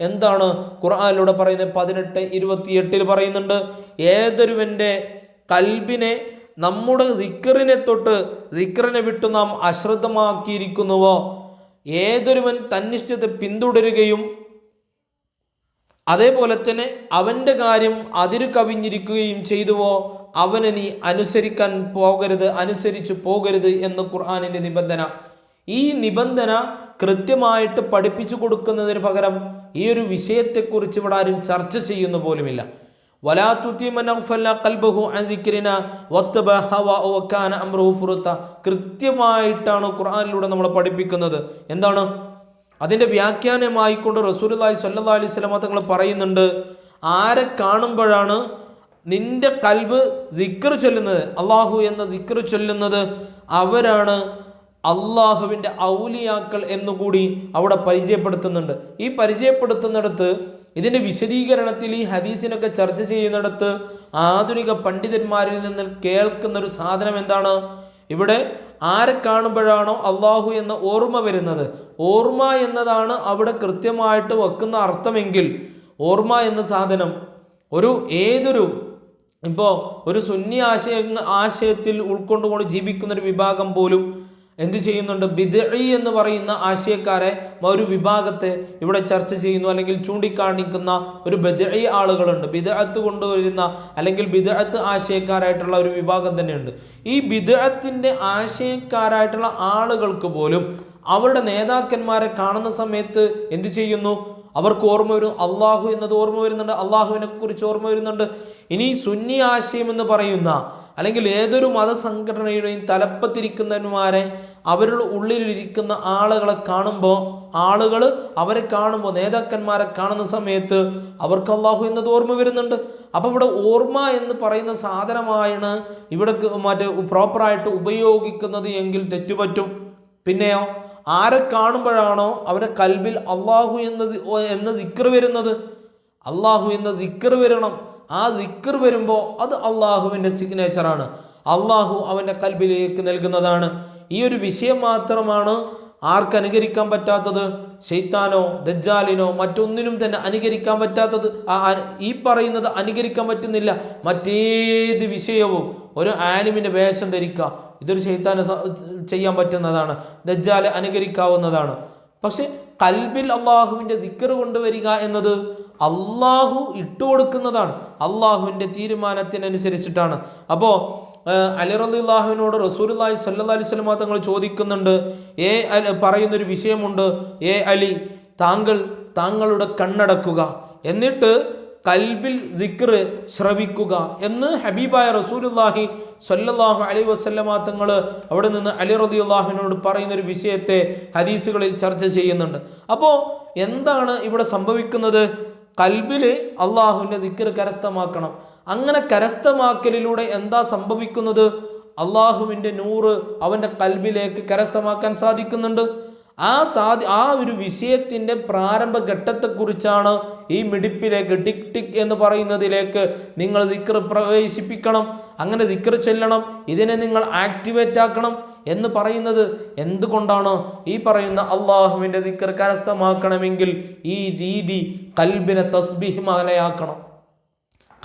എന്താണ് ഖുർആാനിലൂടെ പറയുന്നത്? പതിനെട്ട് ഇരുപത്തിയെട്ടിൽ പറയുന്നുണ്ട് ഏതൊരുവന്റെ കൽബിനെ നമ്മുടെ ദിക്കറിനെ തൊട്ട് ദിക്കറിനെ വിട്ടു നാം അശ്രദ്ധമാക്കിയിരിക്കുന്നുവോ? ഏതൊരുവൻ തന്നിഷ്ടത്തെ പിന്തുടരുകയും അതേപോലെ തന്നെ അവന്റെ കാര്യം അതിരു കവിഞ്ഞിരിക്കുകയും ചെയ്തുവോ? അവനെ നീ അനുസരിക്കാൻ പോകരുത് അനുസരിച്ച് പോകരുത് എന്ന് ഖുർആാനിന്റെ നിബന്ധന. ഈ നിബന്ധന കൃത്യമായിട്ട് പഠിപ്പിച്ചു കൊടുക്കുന്നതിന് പകരം ഈ ഒരു വിഷയത്തെക്കുറിച്ച് ഇവിടെ ആരും ചർച്ച ചെയ്യുന്ന പോലുമില്ല. കൃത്യമായിട്ടാണ് ഖുർആാനിലൂടെ നമ്മളെ പഠിപ്പിക്കുന്നത്. എന്താണ്? അതിന്റെ വ്യാഖ്യാനമായിക്കൊണ്ട് റസൂലുള്ളാഹി സ്വല്ലല്ലാഹി അലൈഹി സ്വലമ തങ്ങൾ പറയുന്നുണ്ട് ആരെ കാണുമ്പോഴാണ് നിന്റെ കൽബ് ദിക്കർ ചൊല്ലുന്നത്? അള്ളാഹു എന്ന ദിക്കർ ചൊല്ലുന്നത് അവരാണ് അള്ളാഹുവിന്റെ ഔലിയാക്കൾ എന്നുകൂടി അവിടെ പരിചയപ്പെടുത്തുന്നുണ്ട്. ഈ പരിചയപ്പെടുത്തുന്നിടത്ത് ഇതിന്റെ വിശദീകരണത്തിൽ ഈ ഹദീസിനൊക്കെ ചർച്ച ചെയ്യുന്നിടത്ത് ആധുനിക പണ്ഡിതന്മാരിൽ നിന്ന് കേൾക്കുന്ന ഒരു സാധനം എന്താണ്? ഇവിടെ ആരെ കാണുമ്പോഴാണോ അള്ളാഹു എന്ന ഓർമ്മ വരുന്നത്. ഓർമ്മ എന്നതാണ് അവിടെ കൃത്യമായിട്ട് വെക്കുന്ന അർത്ഥമെങ്കിൽ ഓർമ്മ എന്ന സാധനം ഒരു ഏതൊരു ഇപ്പോൾ ഒരു സുന്നി ആശയ ആശയത്തിൽ ഉൾക്കൊണ്ടുകൊണ്ട് ജീവിക്കുന്ന ഒരു വിഭാഗം പോലും എന്ത് ചെയ്യുന്നുണ്ട്? ബിദഴി എന്ന് പറയുന്ന ആശയക്കാരെ ഒരു വിഭാഗത്തെ ഇവിടെ ചർച്ച ചെയ്യുന്നു. അല്ലെങ്കിൽ ചൂണ്ടിക്കാണിക്കുന്ന ഒരു ബിദഴി ആളുകളുണ്ട്. ബിദഴത്ത് കൊണ്ടുവരുന്ന അല്ലെങ്കിൽ ബിദഴത്ത് ആശയക്കാരായിട്ടുള്ള ഒരു വിഭാഗം തന്നെയുണ്ട്. ഈ ബിദഴത്തിന്റെ ആശയക്കാരായിട്ടുള്ള ആളുകൾക്ക് പോലും അവരുടെ നേതാക്കന്മാരെ കാണുന്ന സമയത്ത് എന്ത് ചെയ്യുന്നു? അവർക്ക് ഓർമ്മ വരും. അള്ളാഹു എന്നത് ഓർമ്മ വരുന്നുണ്ട്. അള്ളാഹുവിനെ കുറിച്ച് ഓർമ്മ വരുന്നുണ്ട്. ഇനി സുന്നി ആശയം എന്ന് പറയുന്ന അല്ലെങ്കിൽ ഏതൊരു മതസംഘടനയുടെയും തലപ്പത്തിരിക്കുന്നവന്മാരെ അവരുടെ ഉള്ളിലിരിക്കുന്ന ആളുകളെ കാണുമ്പോൾ ആളുകൾ അവരെ കാണുമ്പോൾ നേതാക്കന്മാരെ കാണുന്ന സമയത്ത് അവർക്ക് അള്ളാഹു എന്നത് ഓർമ്മ വരുന്നുണ്ട്. അപ്പോൾ ഇവിടെ ഓർമ്മ എന്ന് പറയുന്ന സാധനമായാണ് ഇവിടെ മറ്റേ പ്രോപ്പറായിട്ട് ഉപയോഗിക്കുന്നത് എങ്കിൽ തെറ്റുപറ്റും. പിന്നെയോ ആരെ കാണുമ്പോഴാണോ അവരെ കൽബിൽ അള്ളാഹു എന്നത് എന്ന ദിക്കർ വരുന്നത്? അള്ളാഹു എന്ന ദിക്കർ വരണം. ആ ദിക്കർ വരുമ്പോൾ അത് അള്ളാഹുവിന്റെ സിഗ്നേച്ചറാണ് അള്ളാഹു അവന്റെ കൽബിലേക്ക് നൽകുന്നതാണ്. ഈ ഒരു വിഷയം മാത്രമാണ് ആർക്ക് അനുകരിക്കാൻ പറ്റാത്തത്? ഷെയ്ത്താനോ ദജ്ജാലിനോ മറ്റൊന്നിനും തന്നെ അനുകരിക്കാൻ പറ്റാത്തത്. ഈ പറയുന്നത് അനുകരിക്കാൻ പറ്റുന്നില്ല. മറ്റേത് വിഷയവും ഒരു ആലിമിന്റെ വേഷം ധരിക്കുക ഇതൊരു ഷെയ്ത്താന് ചെയ്യാൻ പറ്റുന്നതാണ്. ദജ്ജാൽ അനുകരിക്കാവുന്നതാണ്. പക്ഷെ കൽബിൽ അള്ളാഹുവിന്റെ ദിക്കർ കൊണ്ടുവരിക എന്നത് അള്ളാഹു ഇട്ടുകൊടുക്കുന്നതാണ്. അള്ളാഹുവിന്റെ തീരുമാനത്തിനനുസരിച്ചിട്ടാണ്. അപ്പോൾ അലിറല്ലാഹുവിനോട് റസൂലുള്ളാഹി സ്വല്ലല്ലാഹി അലൈഹി വസല്ലം തങ്ങൾ ചോദിക്കുന്നുണ്ട് ഏ അലി പറയുന്നൊരു വിഷയമുണ്ട്. ഏ അലി താങ്കൾ താങ്കളുടെ കണ്ണടക്കുക. എന്നിട്ട് കൽബിൽ ദിക്ർ ശ്രവിക്കുക. എന്ന് ഹബീബായ റസൂലുള്ളാഹി സ്വല്ലല്ലാഹു അലൈഹി വസല്ലമ തങ്ങൾ അവിടെ നിന്ന് അലി റളിയല്ലാഹുവിനോട് പറയുന്ന ഒരു വിഷയത്തെ ഹദീസുകളിൽ ചർച്ച ചെയ്യുന്നുണ്ട്. അപ്പോൾ എന്താണ് ഇവിടെ സംഭവിക്കുന്നത്? കൽബിൽ അള്ളാഹുവിന്റെ ദിക്കർ കരസ്ഥമാക്കണം. അങ്ങനെ കരസ്ഥമാക്കലിലൂടെ എന്താ സംഭവിക്കുന്നത്? അള്ളാഹുവിന്റെ നൂറ് അവന്റെ കൽബിലേക്ക് കരസ്ഥമാക്കാൻ സാധിക്കുന്നുണ്ട്. ആ സാധി ആ ഒരു വിഷയത്തിന്റെ പ്രാരംഭ ഘട്ടത്തെക്കുറിച്ചാണ് ഈ മിടിപ്പിലേക്ക് ടിക് ടിക് എന്ന് പറയുന്നതിലേക്ക് നിങ്ങൾ ദിക്ർ പ്രവേശിപ്പിക്കണം. അങ്ങനെ ദിക്ർ ചെല്ലണം. ഇതിനെ നിങ്ങൾ ആക്ടിവേറ്റ് ആക്കണം എന്ന് പറയുന്നത് എന്തുകൊണ്ടാണ്? ഈ പറയുന്ന അള്ളാഹുവിന്റെ ദിക്ർ കരസ്ഥമാക്കണമെങ്കിൽ ഈ രീതി കൽബിനെ തസ്ബിഹ് മാലയാക്കണം.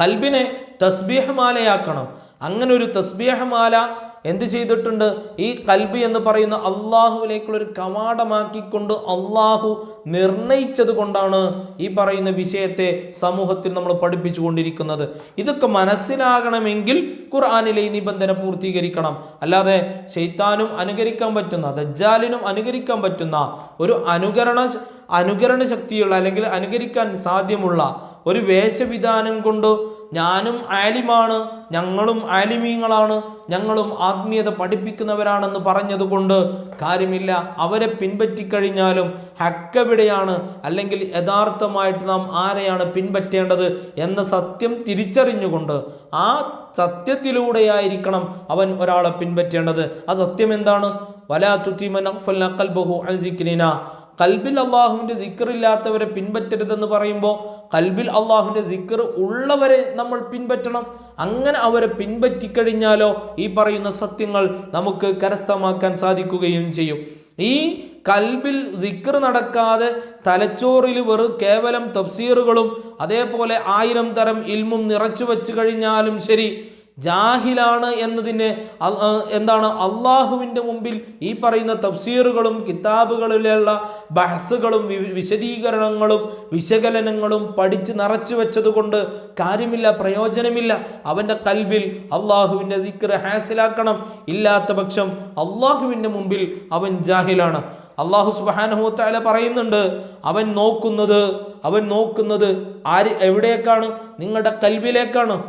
കൽബിനെ തസ്ബീഹ് മാലയാക്കണം. അങ്ങനെ ഒരു തസ്ബീഹ് മാല എന്ത് ചെയ്തിട്ടുണ്ട്? ഈ കൽബ് എന്ന് പറയുന്ന അള്ളാഹുവിലേക്കുള്ള ഒരു കവാടമാക്കിക്കൊണ്ട് അള്ളാഹു നിർണയിച്ചത് കൊണ്ടാണ് ഈ പറയുന്ന വിഷയത്തെ സമൂഹത്തിൽ നമ്മൾ പഠിപ്പിച്ചു കൊണ്ടിരിക്കുന്നത് ഇതൊക്കെ മനസ്സിലാകണമെങ്കിൽ ഖുർആാനിലെ ഈ നിബന്ധന പൂർത്തീകരിക്കണം. അല്ലാതെ ഷെയ്ത്താനും അനുകരിക്കാൻ പറ്റുന്ന ദജ്ജാലിനും അനുകരിക്കാൻ പറ്റുന്ന ഒരു അനുകരണ അനുകരണ ശക്തിയുള്ള അല്ലെങ്കിൽ അനുകരിക്കാൻ സാധ്യമുള്ള ഒരു വേഷവിധാനം കൊണ്ട് ഞാനും ആലിമാണ് ഞങ്ങളും ആലിമീങ്ങളാണ് ഞങ്ങളും ആത്മീയത പഠിപ്പിക്കുന്നവരാണെന്ന് പറഞ്ഞതുകൊണ്ട് കാര്യമില്ല. അവരെ പിൻപറ്റിക്കഴിഞ്ഞാലും ഹക്കവിടെയാണ് അല്ലെങ്കിൽ യഥാർത്ഥമായിട്ട് നാം ആരെയാണ് പിൻപറ്റേണ്ടത് എന്ന സത്യം തിരിച്ചറിഞ്ഞുകൊണ്ട് ആ സത്യത്തിലൂടെയായിരിക്കണം അവൻ ഒരാളെ പിൻപറ്റേണ്ടത്. ആ സത്യം എന്താണ്? വലാ തുത്തിമൻ അഖ്ഫൽന അഖൽബഹു അൻ കൽബിൽ അള്ളാഹുവിന്റെ ദിക്കറില്ലാത്തവരെ പിൻപറ്റരുതെന്ന് പറയുമ്പോൾ കൽബിൽ അള്ളാഹുവിന്റെ ദിക്കർ ഉള്ളവരെ നമ്മൾ പിൻപറ്റണം. അങ്ങനെ അവരെ പിൻപറ്റിക്കഴിഞ്ഞാലോ ഈ പറയുന്ന സത്യങ്ങൾ നമുക്ക് കരസ്ഥമാക്കാൻ സാധിക്കുകയും ചെയ്യും. ഈ കൽബിൽ ദിക്കർ നടക്കാതെ തലച്ചോറിൽ വെറു കേവലം തഫ്സീറുകളും അതേപോലെ ആയിരം തരം ഇൽമും നിറച്ചു വെച്ച് കഴിഞ്ഞാലും ശരി ജാഹിലാണ് എന്നതിന് എന്താണ് അള്ളാഹുവിന്റെ മുമ്പിൽ ഈ പറയുന്ന തഫ്സീറുകളും കിതാബുകളിലുള്ള ബഹസുകളും വിശദീകരണങ്ങളും വിശകലനങ്ങളും പഠിച്ച് നിറച്ചു വെച്ചതുകൊണ്ട് കാര്യമില്ല പ്രയോജനമില്ല. അവന്റെ കൽബിൽ അള്ളാഹുവിന്റെ ദിക്ർ ഹാസിലാക്കണം. ഇല്ലാത്ത പക്ഷം അള്ളാഹുവിന്റെ മുമ്പിൽ അവൻ ജാഹിലാണ്. അള്ളാഹു സുബാനഹുത്താല പറയുന്നുണ്ട് അവൻ നോക്കുന്നത് അവൻ നോക്കുന്നത് ആര് എവിടേക്കാണ്? നിങ്ങളുടെ കൽവിലേക്കാണ്.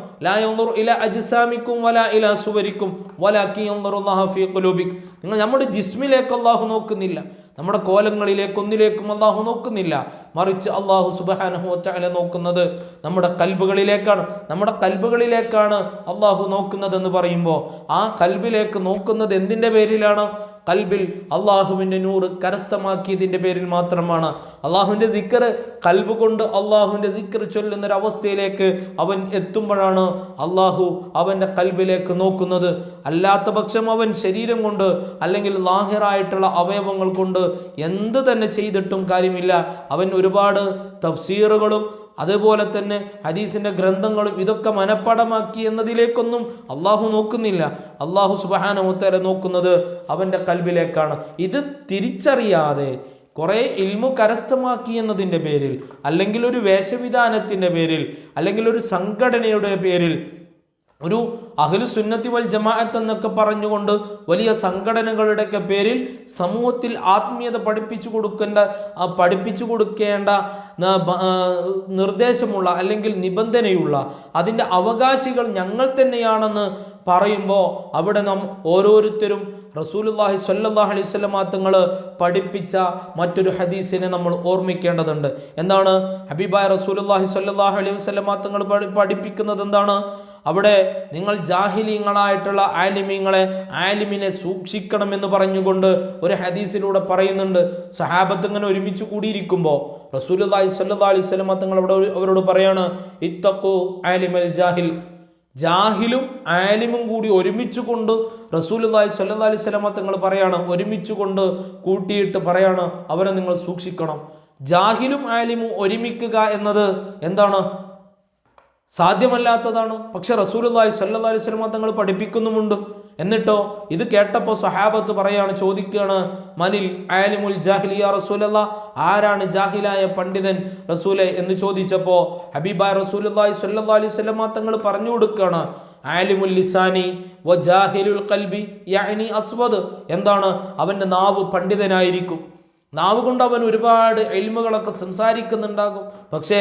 നിങ്ങൾ നമ്മുടെ ജിസ്മിലേക്ക് അള്ളാഹു നോക്കുന്നില്ല. നമ്മുടെ കോലങ്ങളിലേക്ക് ഒന്നിലേക്കും അള്ളാഹു നോക്കുന്നില്ല. മറിച്ച് അള്ളാഹു സുബാനഹു ചാല നോക്കുന്നത് നമ്മുടെ കൽബുകളിലേക്കാണ്. നമ്മുടെ കൽബുകളിലേക്കാണ് അള്ളാഹു നോക്കുന്നതെന്ന് പറയുമ്പോൾ ആ കൽബിലേക്ക് നോക്കുന്നത് എന്തിന്റെ പേരിലാണ്? കൽബിൽ അള്ളാഹുവിന്റെ നൂറ് കരസ്ഥമാക്കിയതിന്റെ പേരിൽ മാത്രമാണ്. അള്ളാഹുവിന്റെ ദിക്കറ് കൽബ് കൊണ്ട് അള്ളാഹുവിന്റെ ദിക്കറ് ചൊല്ലുന്നൊരവസ്ഥയിലേക്ക് അവൻ എത്തുമ്പോഴാണ് അള്ളാഹു അവന്റെ കൽബിലേക്ക് നോക്കുന്നത്. അല്ലാത്ത പക്ഷം അവൻ ശരീരം കൊണ്ട് അല്ലെങ്കിൽ ലാഹിറായിട്ടുള്ള അവയവങ്ങൾ കൊണ്ട് എന്ത് തന്നെ ചെയ്തിട്ടും കാര്യമില്ല. അവൻ ഒരുപാട് തഫ്സീറുകളും അതുപോലെ തന്നെ ഹദീസിന്റെ ഗ്രന്ഥങ്ങളും ഇതൊക്കെ മനഃപ്പാടമാക്കി എന്നതിലേക്കൊന്നും അള്ളാഹു നോക്കുന്നില്ല. അള്ളാഹു സുബഹാനമുത്തര നോക്കുന്നത് അവന്റെ കൽബിലേക്കാണ്. ഇത് തിരിച്ചറിയാതെ കുറേ ഇൽമു കരസ്ഥമാക്കി എന്നതിന്റെ പേരിൽ അല്ലെങ്കിൽ ഒരു വേഷവിധാനത്തിന്റെ പേരിൽ അല്ലെങ്കിൽ ഒരു സംഘടനയുടെ പേരിൽ ഒരു അഖിലു സുന്നത്തി വൽ ജമാഅത്ത് എന്നൊക്കെ പറഞ്ഞുകൊണ്ട് വലിയ സംഘടനകളുടെയൊക്കെ പേരിൽ സമൂഹത്തിൽ ആത്മീയത പഠിപ്പിച്ചു കൊടുക്കേണ്ട പഠിപ്പിച്ചു കൊടുക്കേണ്ട നിർദ്ദേശമുള്ള അല്ലെങ്കിൽ നിബന്ധനയുള്ള അതിന്റെ അവകാശികൾ ഞങ്ങൾ തന്നെയാണെന്ന് പറയുമ്പോൾ അവിടെ നാം ഓരോരുത്തരും റസൂലുല്ലാഹി സ്വല്ലല്ലാഹി അലൈഹി വസല്ലമ തങ്ങൾ പഠിപ്പിച്ച മറ്റൊരു ഹദീസിനെ നമ്മൾ ഓർമ്മിക്കേണ്ടതുണ്ട്. എന്താണ്? ഹബീബായ റസൂലുല്ലാഹി സ്വല്ലല്ലാഹി അലൈഹി വസല്ലമ തങ്ങൾ പഠിപ്പിക്കുന്നത് എന്താണ്? അവിടെ നിങ്ങൾ ജാഹിലീങ്ങളായിട്ടുള്ള ആലിമീങ്ങളെ ആലിമിനെ സൂക്ഷിക്കണമെന്ന് പറഞ്ഞുകൊണ്ട് ഒരു ഹദീസിലൂടെ പറയുന്നുണ്ട്. സഹാബത്ത് ഇങ്ങനെ ഒരുമിച്ച് കൂടിയിരിക്കുമ്പോൾ റസൂലി സ്വല്ലല്ലാഹി അലൈഹി വസല്ലമ തങ്ങൾ അവിടെ അവരോട് പറയാണ് ഇത്തക്കു ആലിമൽ ജാഹിൽ. ജാഹിലും ആലിമും കൂടി ഒരുമിച്ച് കൊണ്ട് റസൂലുള്ളാഹി സ്വല്ലല്ലാഹി അലൈഹി വസല്ലമ തങ്ങൾ പറയാണ് ഒരുമിച്ച് കൊണ്ട് കൂട്ടിയിട്ട് പറയാണ് അവരെ നിങ്ങൾ സൂക്ഷിക്കണം. ജാഹിലും ആലിമും ഒരുമിക്കുക എന്നത് എന്താണ്? സാധ്യമല്ലാത്തതാണ്. പക്ഷെ റസൂലുള്ളാഹി സ്വല്ലല്ലാഹി അലൈഹി വസല്ലം തങ്ങൾ പഠിപ്പിക്കുന്നുമുണ്ട്. എന്നിട്ടോ ഇത് കേട്ടപ്പോൾ സഹാബത്ത് പറയാണ് ചോദിക്കുകയാണ് മനിൽ ആലിമുൽ ജാഹിലിയ റസൂലല്ല? ആരാണ് ജാഹിലായ പണ്ഡിതൻ റസൂലെ? എന്ന് ചോദിച്ചപ്പോൾ ഹബീബായ റസൂലുള്ളാഹി സ്വല്ലല്ലാഹി അലൈഹി വസല്ലം തങ്ങൾ പറഞ്ഞു കൊടുക്കുകയാണ് ആലിമുൽ ലിസാനി വ ജാഹിലുൽ കൽബി യഅനി അസ്വദ്. എന്താണ്? അവന്റെ നാവ് പണ്ഡിതനായിരിക്കും. നാവ് കൊണ്ട് അവൻ ഒരുപാട് എൽമുകളൊക്കെ സംസാരിക്കുന്നുണ്ടാകും. പക്ഷേ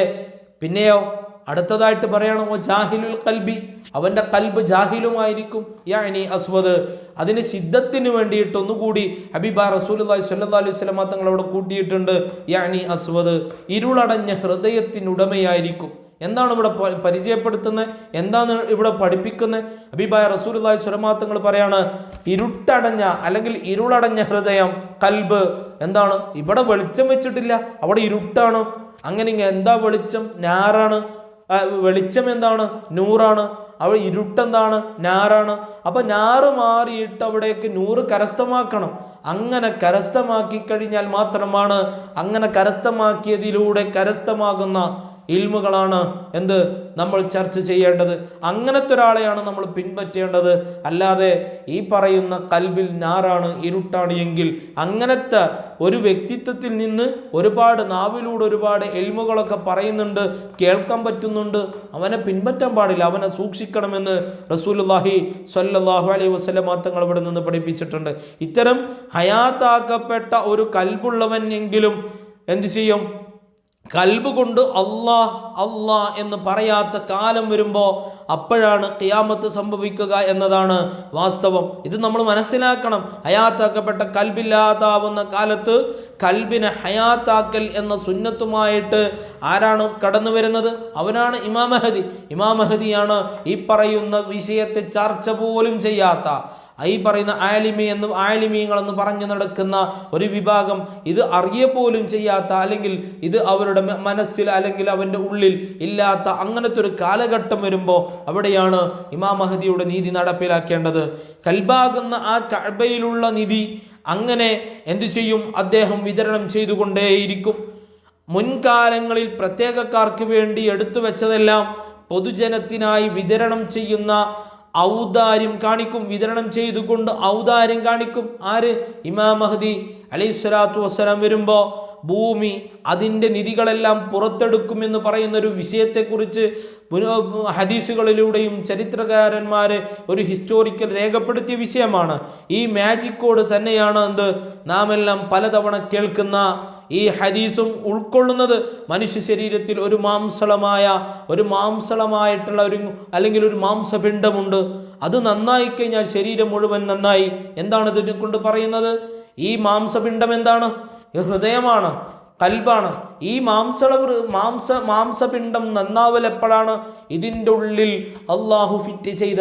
പിന്നെയോ അടുത്തതായിട്ട് പറയണോ ജാഹിലുൽ കൽബി അവന്റെ കൽബ് ജാഹിലുമായിരിക്കും. യാനി അസ്വദ് അതിന് സിദ്ധത്തിന് വേണ്ടിയിട്ട് ഒന്നുകൂടി ഹബീബ റസൂലുള്ളാഹി സ്വല്ലല്ലാഹി അലൈഹി വസല്ലമ തങ്ങൾ അവിടെ കൂട്ടിയിട്ടുണ്ട്. യാനി അസ്വദ് ഇരുളടഞ്ഞ ഹൃദയത്തിനുടമയായിരിക്കും. എന്താണ് ഇവിടെ പരിചയപ്പെടുത്തുന്നത്? എന്താണ് ഇവിടെ പഠിപ്പിക്കുന്നത്? അബിബായ റസൂലുള്ളാഹി സ്വലമാത്തങ്ങൾ പറയാണ് ഇരുട്ടടഞ്ഞ അല്ലെങ്കിൽ ഇരുളടഞ്ഞ ഹൃദയം കൽബ് എന്താണ്? ഇവിടെ വെളിച്ചം വെച്ചിട്ടില്ല അവിടെ ഇരുട്ടാണ്. അങ്ങനെ ഇങ്ങനെ എന്താ വെളിച്ചം? ഞാറാണ് വെളിച്ചം എന്താണ്? നൂറാണ്. അവിടെ ഇരുട്ടെന്താണ്? നാറാണ്. അപ്പൊ ഞാറ് മാറിയിട്ട് അവിടേക്ക് നൂറ് കരസ്ഥമാക്കണം. അങ്ങനെ കരസ്ഥമാക്കി കഴിഞ്ഞാൽ മാത്രമാണ് അങ്ങനെ കരസ്ഥമാക്കിയതിലൂടെ കരസ്ഥമാകുന്ന ഇൽമുകളാണ് എന്ത് നമ്മൾ ചർച്ച ചെയ്യേണ്ടത്. അങ്ങനത്തെ ഒരാളെയാണ് നമ്മൾ പിൻപറ്റേണ്ടത്. അല്ലാതെ ഈ പറയുന്ന കൽബിൽ നാറാണ് ഇരുട്ടാണ് എങ്കിൽ അങ്ങനത്തെ ഒരു വ്യക്തിത്വത്തിൽ നിന്ന് ഒരുപാട് നാവിലൂടെ ഒരുപാട് എൽമുകളൊക്കെ പറയുന്നുണ്ട് കേൾക്കാൻ പറ്റുന്നുണ്ട്. അവനെ പിൻപറ്റാൻ പാടില്ല അവനെ സൂക്ഷിക്കണമെന്ന് റസൂലുള്ളാഹി സല്ലാഹു അലൈഹി വസല്ലം തങ്ങൾ ഇവിടെ നിന്ന് പഠിപ്പിച്ചിട്ടുണ്ട്. ഇത്തരം ഹയാത്താക്കപ്പെട്ട ഒരു കൽബുള്ളവൻ എങ്കിലും എന്ത് ചെയ്യും? കൽബ് കൊണ്ട് അള്ളാ അള്ളാ എന്ന് പറയാത്ത കാലം വരുമ്പോൾ അപ്പോഴാണ് ഖിയാമത്ത് സംഭവിക്കുക എന്നതാണ് വാസ്തവം. ഇത് നമ്മൾ മനസ്സിലാക്കണം. ഹയാത്താക്കപ്പെട്ട കൽബില്ലാതാവുന്ന കാലത്ത് കൽബിനെ ഹയാത്താക്കൽ എന്ന സുന്നത്തുമായിട്ട് ആരാണ് കടന്നു വരുന്നത്? അവനാണ് ഇമാമഹദി ഇമാമഹദിയാണ് ഈ പറയുന്ന വിഷയത്തെ ചർച്ച പോലും ചെയ്യാത്ത ഈ പറയുന്ന ആലിമി എന്ന് ആലിമീങ്ങൾ എന്ന് പറഞ്ഞു നടക്കുന്ന ഒരു വിഭാഗം ഇത് അറിയപ്പോലും ചെയ്യാത്ത അല്ലെങ്കിൽ ഇത് അവരുടെ മനസ്സിൽ അല്ലെങ്കിൽ അവന്റെ ഉള്ളിൽ ഇല്ലാത്ത അങ്ങനത്തെ ഒരു കാലഘട്ടം വരുമ്പോൾ അവിടെയാണ് ഇമാം മഹദിയുടെ നീതി നടപ്പിലാക്കേണ്ടത്. കൽബാകുന്ന ആ കഴബയിലുള്ള നിധി അങ്ങനെ എന്തു ചെയ്യും? അദ്ദേഹം വിതരണം ചെയ്തുകൊണ്ടേയിരിക്കും. മുൻകാലങ്ങളിൽ പ്രത്യേകക്കാർക്ക് വേണ്ടി എടുത്തു വെച്ചതെല്ലാം പൊതുജനത്തിനായി വിതരണം ചെയ്യുന്ന ഔദാര്യം കാണിക്കും വിതരണം ചെയ്തുകൊണ്ട് ഔദാര്യം കാണിക്കും. ആര്? ഇമാം മഹദി അലൈഹി സ്വലാത്തു വസ്സലാം വരുമ്പോൾ ഭൂമി അതിന്റെ നിധികളെല്ലാം പുറത്തെടുക്കുമെന്ന് പറയുന്ന ഒരു വിഷയത്തെക്കുറിച്ച് ഹദീസുകളിലൂടെയും ചരിത്രകാരന്മാർ ഒരു ഹിസ്റ്റോറിക്കൽ രേഖപ്പെടുത്തിയ വിഷയമാണ്. ഈ മാജിക് കോഡ് തന്നെയാണ് എന്ത്? നാം എല്ലാം പലതവണ കേൾക്കുന്ന ഈ ഹദീസും ഉൾക്കൊള്ളുന്നത് മനുഷ്യ ശരീരത്തിൽ ഒരു മാംസളമായ ഒരു മാംസളമായിട്ടുള്ള ഒരു അല്ലെങ്കിൽ ഒരു മാംസപിണ്ഡമുണ്ട്. അത് നന്നായി കഴിഞ്ഞാൽ ശരീരം മുഴുവൻ നന്നായി. എന്താണ് ഇതിനെ കൊണ്ട് പറയുന്നത്? ഈ മാംസപിണ്ഡം എന്താണ്? ഹൃദയമാണ് കൽബാണ്. ഈ മാംസള മാംസ മാംസപിണ്ഡം നന്നാവൽ എപ്പോഴാണ്? ഇതിന്റെ ഉള്ളിൽ അള്ളാഹു ഫിറ്റ് ചെയ്ത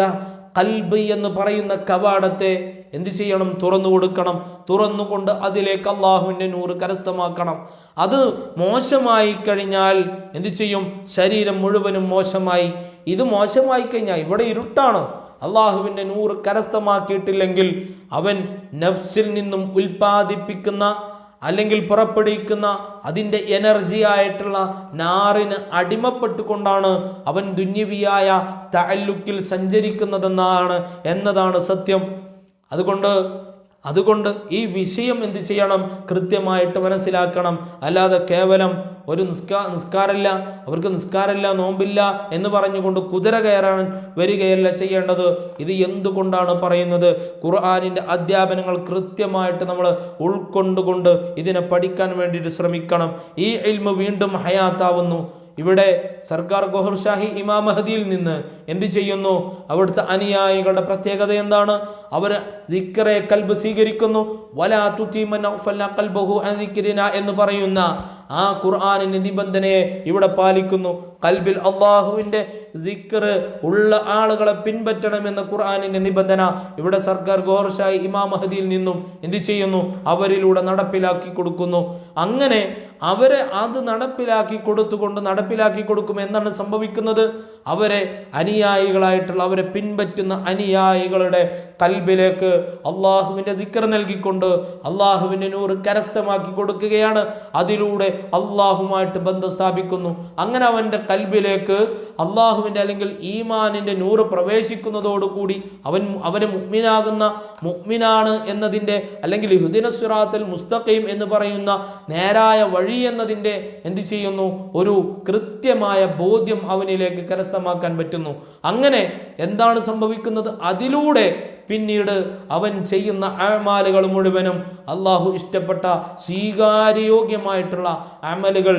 കൽബ് എന്ന് പറയുന്ന കവാടത്തെ എന്ത് ചെയ്യണം? തുറന്നു കൊടുക്കണം. തുറന്നുകൊണ്ട് അതിലേക്ക് അള്ളാഹുവിന്റെ നൂറ് കരസ്ഥമാക്കണം. അത് മോശമായി കഴിഞ്ഞാൽ എന്ത് ചെയ്യും? ശരീരം മുഴുവനും മോശമായി. ഇത് മോശമായി കഴിഞ്ഞാൽ ഇവിടെ ഇരുട്ടാണ്. അള്ളാഹുവിന്റെ നൂറ് കരസ്ഥമാക്കിയിട്ടില്ലെങ്കിൽ അവൻ നഫ്സിൽ നിന്നും ഉൽപ്പാദിപ്പിക്കുന്ന അല്ലെങ്കിൽ പുറപ്പെടുവിക്കുന്ന അതിന്റെ എനർജി ആയിട്ടുള്ള നാറിന് അടിമപ്പെട്ടുകൊണ്ടാണ് അവൻ ദുന്യവിയായ തഅല്ലുക്കിൽ സഞ്ചരിക്കുന്നതെന്നാണ് എന്നതാണ് സത്യം. അതുകൊണ്ട് അതുകൊണ്ട് ഈ വിഷയം എന്ത് ചെയ്യണം? കൃത്യമായിട്ട് മനസ്സിലാക്കണം. അല്ലാതെ കേവലം ഒരു നിസ്കാ നിസ്കാരമില്ല അവർക്ക് നിസ്കാരമില്ല നോമ്പില്ല എന്ന് പറഞ്ഞുകൊണ്ട് കുതിര കയറാൻ വരികയല്ല ചെയ്യേണ്ടത്. ഇത് എന്തുകൊണ്ടാണ് പറയുന്നത്? ഖുർആാനിന്റെ അധ്യാപനങ്ങൾ കൃത്യമായിട്ട് നമ്മൾ ഉൾക്കൊണ്ടുകൊണ്ട് ഇതിനെ പഠിക്കാൻ വേണ്ടിയിട്ട് ശ്രമിക്കണം. ഈ ഇൽമ വീണ്ടും ഹയാത്താവുന്നു. ഇവിടെ സർക്കാർ ഗോഹർഷാഹി ഇമാം മഹദിയിൽ നിന്ന് എന്ത് ചെയ്യുന്നു? അവിടുത്തെ അനുയായികളുടെ പ്രത്യേകത എന്താണ്? അവർ ദിക്കറെ കൽബ് സ്വീകരിക്കുന്നു. വലാ എന്ന് പറയുന്ന ആ ഖുർആാനിന്റെ നിബന്ധനയെ ഇവിടെ പാലിക്കുന്നു. കൽബിൽ അള്ളാഹുവിന്റെ ദിക്റ് ഉള്ള ആളുകളെ പിൻപറ്റണമെന്ന ഖുർആാനിന്റെ നിബന്ധന ഇവിടെ സർക്കാർ ഗോർഷായി ഇമാം മഹദിയിൽ നിന്നും എന്ത് ചെയ്യുന്നു? അവരിലൂടെ നടപ്പിലാക്കി കൊടുക്കുന്നു. അങ്ങനെ അവരെ അത് നടപ്പിലാക്കി കൊടുത്തുകൊണ്ട് നടപ്പിലാക്കി കൊടുക്കും എന്നാണ് സംഭവിക്കുന്നത്. അവരെ അനുയായികളായിട്ടുള്ള അവരെ പിൻപറ്റുന്ന അനുയായികളുടെ കൽബിലേക്ക് അള്ളാഹുവിന്റെ ദിക്കർ നൽകിക്കൊണ്ട് അള്ളാഹുവിന്റെ നൂറ് കരസ്ഥമാക്കി കൊടുക്കുകയാണ്. അതിലൂടെ അള്ളാഹുമായിട്ട് ബന്ധം സ്ഥാപിക്കുന്നു. അങ്ങനെ അവന്റെ കൽബിലേക്ക് അള്ളാഹുവിന്റെ അല്ലെങ്കിൽ ഈമാനിന്റെ നൂറ് പ്രവേശിക്കുന്നതോടുകൂടി അവൻ അവന് മുഗ്മിനാകുന്ന മുഗ്മിനാണ് എന്നതിന്റെ അല്ലെങ്കിൽ ഹുദിന സുറാത്തിൽ മുസ്തഖീം എന്ന് പറയുന്ന നേരായ വഴി എന്നതിന്റെ എന്ത് ചെയ്യുന്നു? ഒരു കൃത്യമായ ബോധ്യം അവനിലേക്ക് കരസ്ഥമാക്കാൻ പറ്റുന്നു. അങ്ങനെ എന്താണ് സംഭവിക്കുന്നത്? അതിലൂടെ പിന്നീട് അവൻ ചെയ്യുന്ന അഴമാലുകൾ മുഴുവനും അള്ളാഹു ഇഷ്ടപ്പെട്ട സ്വീകാര്യയോഗ്യമായിട്ടുള്ള അമലുകൾ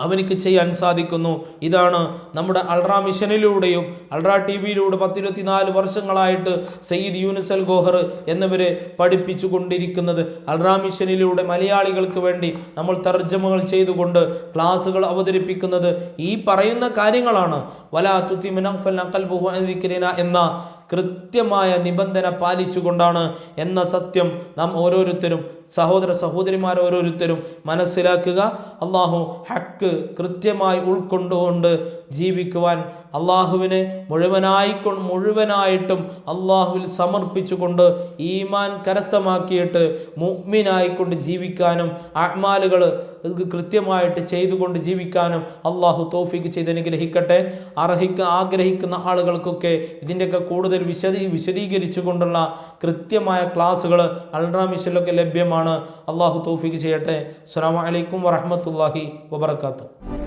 അവനിക്ക് ചെയ്യാൻ സാധിക്കുന്നു. ഇതാണ് നമ്മുടെ അൾട്രാ മിഷനിലൂടെയും അൾട്രാ ടി വിയിലൂടെ പത്തിരുപത്തിനാല് വർഷങ്ങളായിട്ട് സയ്യിദ് യൂനിസൽ ഗോഹർ എന്നിവരെ പഠിപ്പിച്ചു കൊണ്ടിരിക്കുന്നത് അൾട്രാ മിഷനിലൂടെ മലയാളികൾക്ക് വേണ്ടി നമ്മൾ തർജമകൾ ചെയ്തുകൊണ്ട് ക്ലാസ്സുകൾ അവതരിപ്പിക്കുന്നത്. ഈ പറയുന്ന കാര്യങ്ങളാണ്. വലാ തുത്തിമിനഫൽ നഖൽബുഹു അൻ എന്ന കൃത്യമായ നിബന്ധന പാലിച്ചുകൊണ്ടാണ് എന്ന സത്യം നാം ഓരോരുത്തരും സഹോദര സഹോദരിമാർ ഓരോരുത്തരും മനസ്സിലാക്കുക. അള്ളാഹു ഹക്ക് കൃത്യമായി ഉൾക്കൊണ്ടുകൊണ്ട് ജീവിക്കുവാൻ അള്ളാഹുവിനെ മുഴുവനായിക്കൊ മുഴുവനായിട്ടും അള്ളാഹുവിൽ സമർപ്പിച്ചുകൊണ്ട് ഈമാൻ കരസ്ഥമാക്കിയിട്ട് മുഗ്മിനായിക്കൊണ്ട് ജീവിക്കാനും അഹ്മാലുകൾ കൃത്യമായിട്ട് ചെയ്തുകൊണ്ട് ജീവിക്കാനും അള്ളാഹു തോഫിക്ക് ചെയ്ത് അനുഗ്രഹിക്കട്ടെ. അർഹിക്ക ആഗ്രഹിക്കുന്ന ആളുകൾക്കൊക്കെ ഇതിന്റെയൊക്കെ കൂടുതൽ വിശദീ വിശദീകരിച്ചു കൊണ്ടുള്ള കൃത്യമായ ക്ലാസ്സുകൾ അൾട്രാ മിഷനിലൊക്കെ ലഭ്യമാണ്. അള്ളാഹു തോഫിക്ക് ചെയ്യട്ടെ. അസ്സാം വലൈക്കും വറഹമത്തല്ലാഹി വബർക്കാത്തു